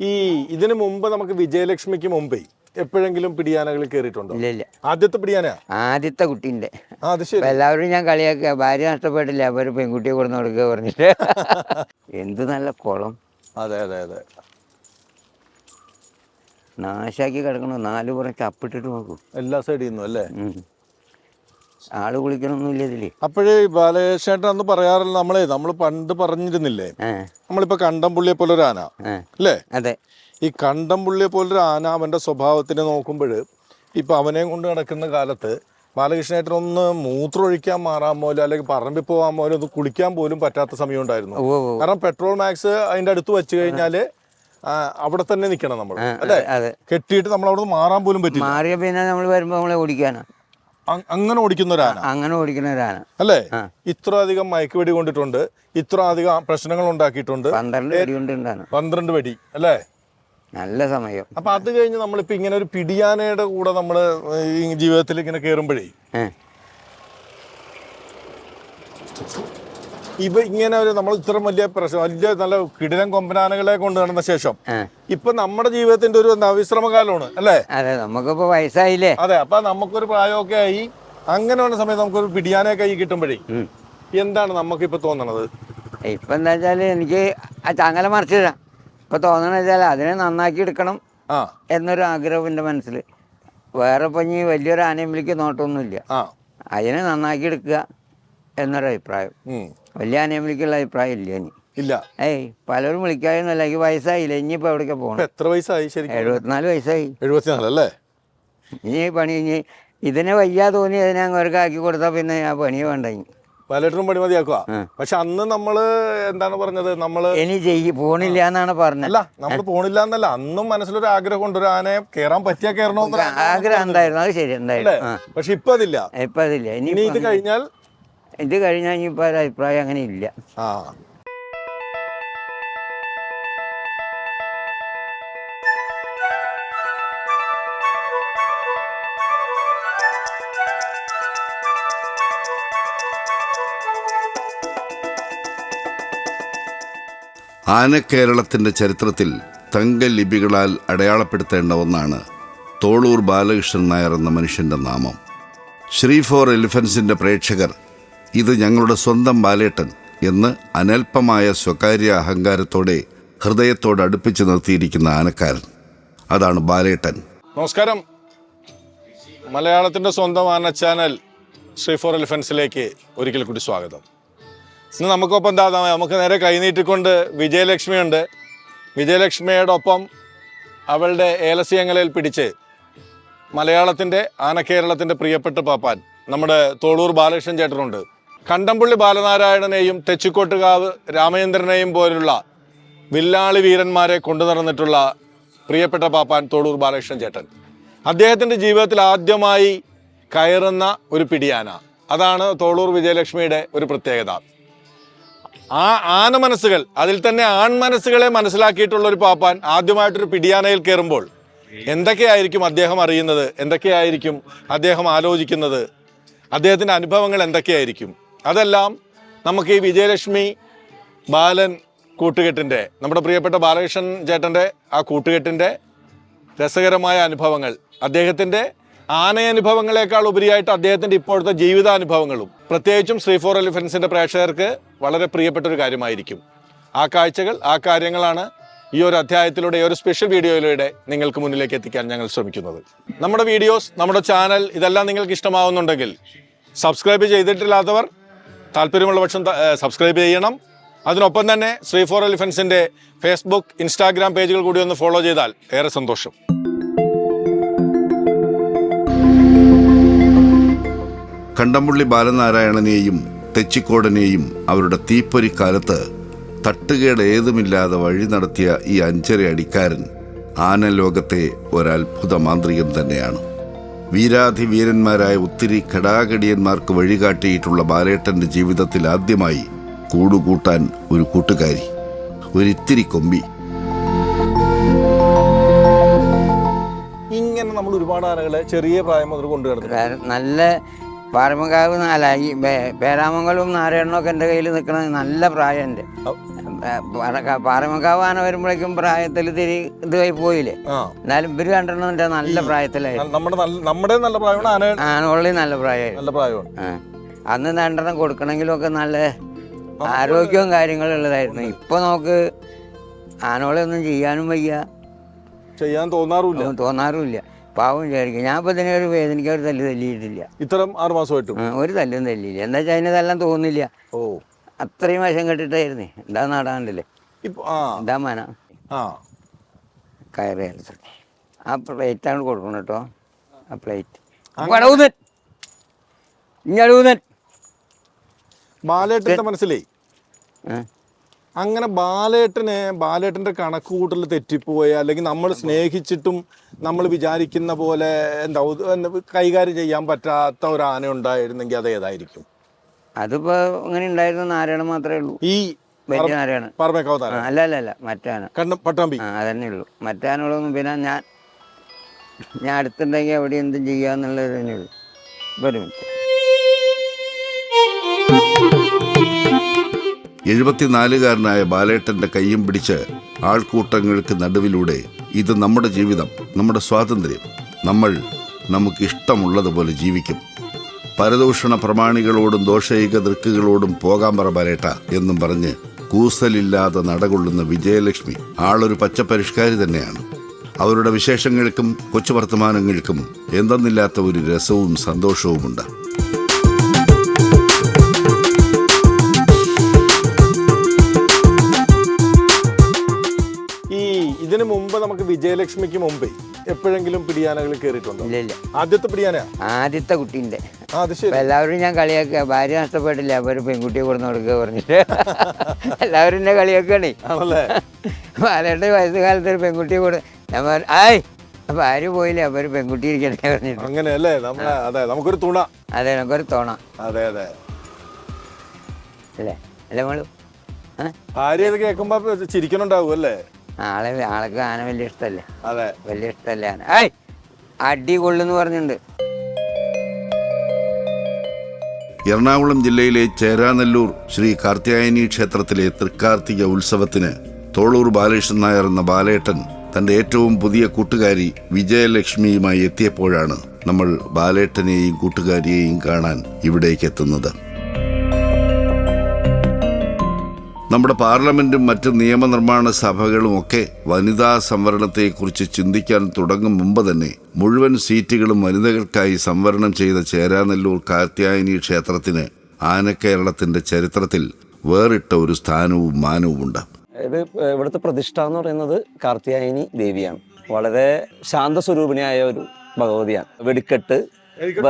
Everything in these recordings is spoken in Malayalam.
ഈ ഇതിനു മുമ്പ് നമുക്ക് വിജയലക്ഷ്മിക്ക് മുമ്പേ എപ്പോഴെങ്കിലും പിടിയാനകൾ കയറിയിട്ടുണ്ടോ ഇല്ല ഇല്ല. ആദ്യത്തെ പിടിയാനയാ ആദ്യത്തെ കുട്ടീന്റെ. അത് ശരി. എല്ലാവരും ഞാൻ കളിയാക്കുക. ഭാര്യ നഷ്ടപ്പെട്ടില്ല? അവർ പെൺകുട്ടിയെ കൊടുന്ന് കൊടുക്കുക പറഞ്ഞിട്ട്. എന്ത് നല്ല കുളം. അതെ അതെ അതെ. നാശാക്കി കിടക്കണോ. നാല് പുറം ചപ്പിട്ടിട്ട് നോക്കൂ എല്ലാ സൈഡിൽ നിന്നും അല്ലേ. ആൾ കുളിക്കണമൊന്നുമില്ല ഇതിൽ. അപ്പോഴേ ബാലകൃഷ്ണേട്ടൻ അന്ന് പറയാറില്ല നമ്മളെ നമ്മൾ പണ്ട് പറഞ്ഞിരുന്നില്ലേ? നമ്മളിപ്പോ കണ്ടംപുള്ളിയെ പോലെ ഒരു ആന അല്ലേ? അതെ. ഈ കണ്ടംപുള്ളിയെ ഒരു ആന അവന്റെ സ്വഭാവത്തിനെ നോക്കുമ്പോൾ ഇപ്പൊ അവനെ കൊണ്ട് നടക്കുന്ന കാലത്ത് ബാലകൃഷ്ണേട്ടൻ ഒന്ന് മൂത്രമൊഴിക്കാൻ മാറാൻ പോലും അല്ലെങ്കിൽ പറമ്പിൽ പോകാൻ പോലും ഒന്ന് കുളിക്കാൻ പോലും പറ്റാത്ത സമയം ഉണ്ടായിരുന്നു. കാരണം പെട്രോൾ മാക്സ് അതിന്റെ അടുത്ത് വെച്ച് കഴിഞ്ഞാൽ അവിടെ തന്നെ നിൽക്കണം നമ്മൾ. അല്ലേ? അതെ. കെട്ടിയിട്ട് നമ്മൾ അവിടെ നിന്ന് മാറാൻ പോലും പറ്റില്ല. മാറിയ പിന്നെ നമ്മൾ വരുമ്പോ നമ്മളെ ഓടിക്കാനാ. അങ്ങനെ ഓടിക്കുന്ന ഒരു ആന അങ്ങനെ ഓടിക്കുന്ന ഒരാന അല്ലേ? ഇത്ര അധികം മയക്കുവെടി കൊണ്ടിട്ടുണ്ട് ഇത്ര അധികം പ്രശ്നങ്ങൾ ഉണ്ടാക്കിയിട്ടുണ്ട്. പന്ത്രണ്ട് അടി കൊണ്ട് ഉണ്ടാണ് പന്ത്രണ്ട് വെടി അല്ലേ? നല്ല സമയം. അപ്പൊ അത് കഴിഞ്ഞ് നമ്മളിപ്പോ ഇങ്ങനെ ഒരു പിടിയാനയുടെ കൂടെ നമ്മൾ ഈ ജീവിതത്തിൽ ഇങ്ങനെ കേറുമ്പോഴേ ഇവ ഇങ്ങനെ ഒരു നമ്മൾ ഇത്ര വലിയ പ്രശ്നം വലിയ നല്ല കിടിലൻ കൊമ്പനാനകളെ കൊണ്ട് നടന്ന ശേഷം ഇപ്പൊ നമ്മുടെ ജീവിതത്തിന്റെ ഒരു നവിശ്രമ കാലമാണ് അല്ലേ? അതെ നമുക്കിപ്പോ വയസ്സായില്ലേ? അതെ അപ്പൊ നമുക്കൊരു പ്രായമൊക്കെ ആയി. അങ്ങനെ വന്ന സമയത്ത് നമുക്കൊരു പിടിയാനെ കൈ കിട്ടുമ്പോഴേ എന്താണ് നമുക്ക് ഇപ്പൊ തോന്നണത്? ഇപ്പൊ എന്താ വെച്ചാൽ എനിക്ക് ആ ചങ്ങല മറിച്ചിടാം ഇപ്പൊ തോന്നണ വെച്ചാൽ അതിനെ നന്നാക്കി എടുക്കണം ആ. എന്നൊരു ആഗ്രഹം എന്റെ മനസ്സിൽ വേറെ ഇപ്പൊ ഇനി വലിയൊരു ആനയമ്പിലേക്ക് നോട്ടമൊന്നുമില്ല അതിനെ നന്നാക്കി എടുക്കുക എന്നൊരു അഭിപ്രായം. വലിയ വിളിക്കുള്ള അഭിപ്രായം ഇല്ല ഇനി. ഇല്ല. ഏയ് പലരും വിളിക്കാതെന്നല്ല എനിക്ക് വയസ്സായില്ല. ഇനിയിപ്പോൾ എവിടേക്ക് പോകണം എത്ര വയസ്സായി ശരിക്കും? എഴുപത്തിനാല് വയസ്സായി. എഴുപത്തിനാല് അല്ലേ? ഇനി പണി ഇനി ഇതിനെ വയ്യാ തോന്നി അതിനെ അങ്ങോട്ട് ആക്കി കൊടുത്താൽ പിന്നെ ആ പണി വേണ്ട ഇനി. പലരും പണി മതിയാക്കുക. പക്ഷെ അന്ന് നമ്മൾ എന്താണ് പറഞ്ഞത്? നമ്മൾ ഇനി ചെയ്യും പോണില്ല എന്നാണ് പറഞ്ഞത്. അല്ല നമ്മൾ പോണില്ല എന്നല്ല. അന്നും മനസ്സിലൊരു ആഗ്രഹം ഉണ്ട്. ഒരു ആനയെ കേറാൻ പറ്റിയാ കയറണമെന്ന് ആഗ്രഹം ഉണ്ടായിരുന്നു. അത് ശരി ഉണ്ടായിരുന്നു. പക്ഷെ ഇപ്പൊ അതില്ല ഇപ്പൊ അതില്ല ഇനി ഇത് കഴിഞ്ഞാൽ ഇത് കഴിഞ്ഞാൽ ഇനിയിപ്പോൾ ഒരു അഭിപ്രായം അങ്ങനെ ഇല്ല. ആ. ആനക്കേരളത്തിന്റെ ചരിത്രത്തിൽ തങ്കലിപികളാൽ അടയാളപ്പെടുത്തേണ്ട ഒന്നാണ് തോളൂർ ബാലകൃഷ്ണൻ നായർ എന്ന മനുഷ്യന്റെ നാമം. ശ്രീ ഫോർ എലിഫൻസിന്റെ പ്രേക്ഷകർ ഇത് ഞങ്ങളുടെ സ്വന്തം ബാലേട്ടൻ എന്ന് അനൽപമായ സ്വകാര്യ അഹങ്കാരത്തോടെ ഹൃദയത്തോട് അടുപ്പിച്ചു നിർത്തിയിരിക്കുന്ന ആനക്കാരൻ. അതാണ് ബാലേട്ടൻ. നമസ്കാരം. മലയാളത്തിന്റെ സ്വന്തം ആന ചാനൽ ശ്രീ ഫോർ എലിഫൻസിലേക്ക് ഒരിക്കൽ കൂടി സ്വാഗതം. ഇന്ന് നമുക്കൊപ്പം എന്താ നമുക്ക് നേരെ കൈനീട്ടിക്കൊണ്ട് വിജയലക്ഷ്മിയുണ്ട്. വിജയലക്ഷ്മിയോടൊപ്പം അവളുടെ ഏലസ്യങ്ങളിൽ പിടിച്ച് മലയാളത്തിന്റെ ആനക്കേരളത്തിന്റെ പ്രിയപ്പെട്ട പാപ്പാൻ നമ്മുടെ തോളൂർ ബാലകൃഷ്ണൻ ചേട്ടനുണ്ട്. കണ്ടംപുള്ളി ബാലനാരായണനെയും തെച്ചിക്കോട്ടുകാവ് രാമചന്ദ്രനെയും പോലുള്ള വില്ലാളി വീരന്മാരെ കൊണ്ടു നടന്നിട്ടുള്ള പ്രിയപ്പെട്ട പാപ്പാൻ തോടൂർ ബാലകൃഷ്ണൻ ചേട്ടൻ. അദ്ദേഹത്തിന്റെ ജീവിതത്തിൽ ആദ്യമായി കയറുന്ന ഒരു പിടിയാന. അതാണ് തോളൂർ വിജയലക്ഷ്മിയുടെ ഒരു പ്രത്യേകത. ആ ആന മനസ്സുകൾ അതിൽ തന്നെ ആൺ മനസ്സുകളെ മനസ്സിലാക്കിയിട്ടുള്ള ഒരു പാപ്പാൻ ആദ്യമായിട്ടൊരു പിടിയാനയിൽ കയറുമ്പോൾ എന്തൊക്കെയായിരിക്കും അദ്ദേഹം അറിയുന്നത്? എന്തൊക്കെയായിരിക്കും അദ്ദേഹം ആലോചിക്കുന്നത്? അദ്ദേഹത്തിന്റെ അനുഭവങ്ങൾ എന്തൊക്കെയായിരിക്കും? അതെല്ലാം നമുക്ക് ഈ വിജയലക്ഷ്മി ബാലൻ കൂട്ടുകെട്ടിന്റെ നമ്മുടെ പ്രിയപ്പെട്ട ബാലകൃഷ്ണൻ ചേട്ടന്റെ ആ കൂട്ടുകെട്ടിന്റെ രസകരമായ അനുഭവങ്ങൾ അദ്ദേഹത്തിന്റെ ആനയനുഭവങ്ങളെക്കാൾ ഉപരിയായിട്ട് അദ്ദേഹത്തിന്റെ ഇപ്പോഴത്തെ ജീവിതാനുഭവങ്ങളും പ്രത്യേകിച്ചും ശ്രീ ഫോർ എലിഫൻസിന്റെ പ്രേക്ഷകർക്ക് വളരെ പ്രിയപ്പെട്ട ഒരു കാര്യമായിരിക്കും. ആ കാഴ്ചകൾ ആ കാര്യങ്ങളാണ് ഈ ഒരു അധ്യായത്തിലൂടെ ഈ ഒരു സ്പെഷ്യൽ വീഡിയോയിലൂടെ നിങ്ങൾക്ക് മുന്നിലേക്ക് എത്തിക്കാൻ ഞങ്ങൾ ശ്രമിക്കുന്നത്. നമ്മുടെ വീഡിയോസ് നമ്മുടെ ചാനൽ ഇതെല്ലാം നിങ്ങൾക്ക് ഇഷ്ടമാവുന്നുണ്ടെങ്കിൽ സബ്സ്ക്രൈബ് ചെയ്തിട്ടില്ലാത്തവർ താല്പര്യമുള്ള പക്ഷം സബ്സ്ക്രൈബ് ചെയ്യണം. അതിനൊപ്പം തന്നെ ശ്രീ ഫോർ എലിഫൻസിന്റെ ഫേസ്ബുക്ക് ഇൻസ്റ്റാഗ്രാം പേജുകൾ കൂടി ഒന്ന് ഫോളോ ചെയ്താൽ ഏറെ സന്തോഷം. കണ്ടംപുള്ളി ബാലനാരായണനെയും തെച്ചിക്കോടനെയും അവരുടെ തീപ്പൊരിക്കാലത്ത് തട്ടുകേട് ഏതുമില്ലാതെ വഴി നടത്തിയ ഈ അഞ്ചര അടിക്കാരൻ ആനലോകത്തെ ഒരത്ഭുത മാന്ത്രികം തന്നെയാണ്. വീരാധിവീരന്മാരായ ഒത്തിരി കടാകടിയന്മാർക്ക് വഴികാട്ടിയിട്ടുള്ള ബാലേട്ടന്റെ ജീവിതത്തിൽ ആദ്യമായി കൂടുകൂട്ടാൻ ഒരു കൂട്ടുകാരി ഒരിത്തിരി കൊമ്പി. ഇങ്ങനെ നമ്മൾ ഒരുപാട് ആനകളെ ചെറിയ പ്രായം മുതൽ കൊണ്ടു നല്ല പാരമകാവ് നാലായി പേരാമംഗലവും നാരായണനൊക്കെ എന്റെ കയ്യിൽ നിൽക്കണത് നല്ല പ്രായമുണ്ട്. പാറമക്കാവ് ആന വരുമ്പോഴേക്കും പ്രായത്തിൽ തിരി ഇതായി പോയില്ലേ? എന്നാലും ഇവർ രണ്ടെണ്ണം നല്ല പ്രായത്തിലായി. നമ്മുടെ നല്ല നമ്മുടെ നല്ല പ്രായമാണ് ആനവള്ളി നല്ല നല്ല പ്രായമാണ്. അന്ന് രണ്ടെണ്ണം കൊടുക്കണമെങ്കിലും ഒക്കെ നല്ല ആരോഗ്യവും കാര്യങ്ങളും ഉള്ളതായിരുന്നു. ഇപ്പൊ നമുക്ക് ആനോളെ ഒന്നും ചെയ്യാനും വയ്യ. ചെയ്യാൻ തോന്നാറുമില്ല. തോന്നാറുമില്ല. പാവം വിചാരിക്കും. ഞാൻ ഇപ്പൊ ഇതിനെ ഒരു വേദനയ്ക്ക് ഒരു തല്ല് തല്ലിയിട്ടില്ല. ഇത്തരം ആറ് മാസമായിട്ടും. ആ, ഒരു തല്ലും തല്ലിയില്ല. എന്താ വെച്ചാൽ അതിന് തല്ലാൻ തോന്നില്ല. ഓ. അത്രയും വശം കെട്ടിട്ടായിരുന്നേ. എന്താ നാടാണ്ടല്ലേ ഇപ്പൊ ആ. എന്താ മന? ആ. കയറി ആണ് ആ പ്ലേറ്റാണ് കൊടുക്കണം കേട്ടോ. ആ പ്ലേറ്റ് അടവുന്നൻ ഇനി അടവുന്നൻ ബാലേട്ടന്റെ മനസ്സിലേ. അങ്ങനെ ബാലേട്ടന് ബാലേട്ടന്റെ കണക്ക് കൂട്ടൽ തെറ്റിപ്പോയ അല്ലെങ്കിൽ നമ്മൾ സ്നേഹിച്ചിട്ടും നമ്മൾ വിചാരിക്കുന്ന പോലെ എന്താ കൈകാര്യം ചെയ്യാൻ പറ്റാത്ത ഒരു ആന ഉണ്ടായിരുന്നെങ്കിൽ അത് ഏതായിരിക്കും? അതിപ്പോ അങ്ങനെ ഉണ്ടായിരുന്ന നാരായണ മാത്രമേ ഉള്ളൂ. ഈ വലിയ നാരായണ പറമേക്കാവതാന ആ, അല്ല അല്ല അല്ല മറ്റാന. കണ്ണ പട്ടാമ്പി. ആ അതന്നെ ഉള്ളൂ. മറ്റാനുള്ളതൊന്നും പിന്നെ ഞാൻ ഞാൻ അടുത്തുണ്ടെങ്കിൽ അവിടെ എന്തും ചെയ്യാന്നുള്ളത് തന്നെ ഉള്ളൂ. ഒരു മിനിറ്റ്. എഴുപത്തിനാലുകാരനായ ബാലേട്ടന്റെ കയ്യും പിടിച്ച് ആൾക്കൂട്ടങ്ങൾക്ക് നടുവിലൂടെ ഇത് നമ്മുടെ ജീവിതം നമ്മുടെ സ്വാതന്ത്ര്യം. നമ്മൾ നമുക്ക് ഇഷ്ടമുള്ളതുപോലെ ജീവിക്കും. പരദൂഷണ പ്രമാണികളോടും ദോഷൈക ദൃക്കുകളോടും പോകാൻ പറ വരേട്ട എന്നും പറഞ്ഞ് കൂസലില്ലാതെ നടകൊള്ളുന്ന വിജയലക്ഷ്മി ആളൊരു പച്ചപരിഷ്കാരി തന്നെയാണ്. അവരുടെ വിശേഷങ്ങൾക്കും കൊച്ചു വർത്തമാനങ്ങൾക്കും എന്തെന്നില്ലാത്ത ഒരു രസവും സന്തോഷവുമുണ്ട്. ഈ ഇതിനു മുമ്പ് നമുക്ക് വിജയലക്ഷ്മിക്ക് മുമ്പേ എപ്പോഴെങ്കിലും പിടിയാനകൾ കയറിയിട്ടുണ്ടോ ഇല്ല ഇല്ല. ആദ്യത്തെ പിടിയാന ആദ്യത്തെ കുട്ടീന്റെ. എല്ലാവരും ഞാൻ കളിയാക്കുക. ഭാര്യ നഷ്ടപ്പെട്ടില്ല? അപ്പൊ ഒരു പെൺകുട്ടിയെ കൊടുന്ന് കൊടുക്കുക പറഞ്ഞിട്ട്. എല്ലാവരും എന്നെ കളിയാക്കണേ ബാലയുടെ ബാലേട്ടൻ വയസ്സുകാലത്ത് ഒരു പെൺകുട്ടിയെ കൊടു ഞാൻ ആയ് ആയ് ആര് പോയില്ലേ? അപ്പൊ ഒരു പെൺകുട്ടി ഇരിക്കണേ പറഞ്ഞിട്ട്. അങ്ങനെയല്ലേ? നമ്മളെ അതെ നമുക്കൊരു തുണ. അതെ നമുക്കൊരു തോണ. അതെ അതെ. അല്ലേ? അല്ലേ മോളു? ഭാര്യ ഇത് കേൾക്കുമ്പോ ചിരിക്കണുണ്ടാവും അല്ലേ? ആളെ ആൾക്ക് ആന വലിയ ഇഷ്ടല്ലേ? അതെ. വലിയ ഇഷ്ടമല്ലേ ആന. ആയ് അടി കൊള്ളുന്ന് പറഞ്ഞിട്ടുണ്ട്. എറണാകുളം ജില്ലയിലെ ചേരാനല്ലൂർ ശ്രീ കാർത്യായനി ക്ഷേത്രത്തിലെ തൃക്കാർത്തിക ഉത്സവത്തിന് തോളൂർ ബാലകൃഷ്ണൻ നായർ എന്ന ബാലേട്ടൻ തന്റെ ഏറ്റവും പുതിയ കൂട്ടുകാരി വിജയലക്ഷ്മിയുമായി എത്തിയപ്പോഴാണ് നമ്മൾ ബാലേട്ടനെയും കൂട്ടുകാരിയെയും കാണാൻ ഇവിടേക്ക് എത്തുന്നത്. നമ്മുടെ പാർലമെന്റും മറ്റ് നിയമനിർമ്മാണ സഭകളും ഒക്കെ വനിതാ സംവരണത്തെക്കുറിച്ച് ചിന്തിക്കാൻ തുടങ്ങും മുമ്പ് തന്നെ മുഴുവൻ സീറ്റുകളും വനിതകൾക്കായി സംവരണം ചെയ്ത ചേരാനെല്ലൂർ കാർത്യായനി ക്ഷേത്രത്തിന് ആനക്കേരളത്തിന്റെ ചരിത്രത്തിൽ വേറിട്ട ഒരു സ്ഥാനവും മാനവുമുണ്ട് ഇത് ഇവിടുത്തെ പ്രതിഷ്ഠ എന്ന് പറയുന്നത് കാർത്യായനി ദേവിയാണ്. വളരെ ശാന്തസ്വരൂപിണിയായ ഒരു ഭഗവതിയാണ്. വെടിക്കെട്ട്.